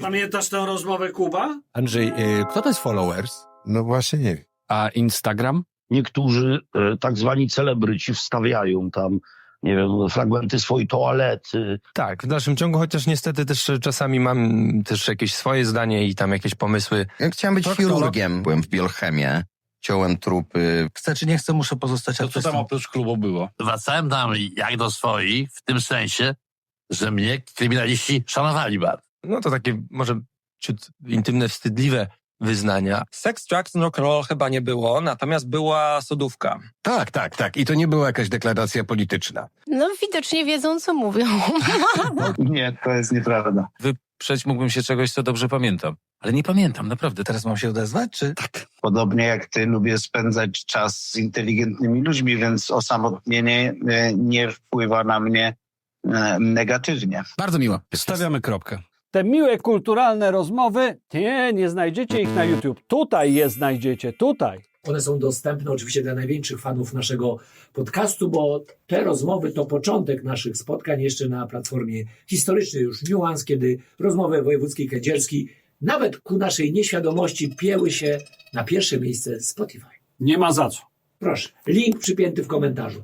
Pamiętasz tę rozmowę Kuba? Andrzej, y, kto to jest followers? No właśnie nie wiem. A Instagram? Niektórzy e, tak zwani celebryci wstawiają tam, nie wiem, fragmenty swojej toalety, Tak, w dalszym ciągu, chociaż niestety też czasami mam też jakieś swoje zdanie i tam jakieś pomysły. Ja chciałem być Proktolog. chirurgiem. Byłem w biochemię, ciąłem trupy. Chcę czy nie chcę, muszę pozostać To co tam oprócz klubu było? Wracałem tam jak do swoich, w tym sensie, że mnie kryminaliści szanowali bardzo. No to takie może ciut intymne, wstydliwe wyznania. Sex, drugs and rock'n'roll chyba nie było, natomiast była sodówka. Tak, tak, tak. I to nie była jakaś deklaracja polityczna. No widocznie wiedzą, co mówią. Nie, to jest nieprawda. Wyprzeć mógłbym się czegoś, co dobrze pamiętam. Ale nie pamiętam, naprawdę. Teraz mam się odezwać, czy? Podobnie jak ty lubię spędzać czas z inteligentnymi ludźmi, więc osamotnienie e, nie wpływa na mnie e, negatywnie. Bardzo miło. Stawiamy kropkę. Te miłe, kulturalne rozmowy, nie, nie znajdziecie ich na YouTube. Tutaj je znajdziecie, tutaj. One są dostępne oczywiście dla największych fanów naszego podcastu, bo te rozmowy to początek naszych spotkań jeszcze na platformie historycznej, już niuans, kiedy rozmowy wojewódzkiej kędzierskiej nawet ku naszej nieświadomości pieły się na pierwsze miejsce Spotify. Nie ma za co. Proszę, link przypięty w komentarzu.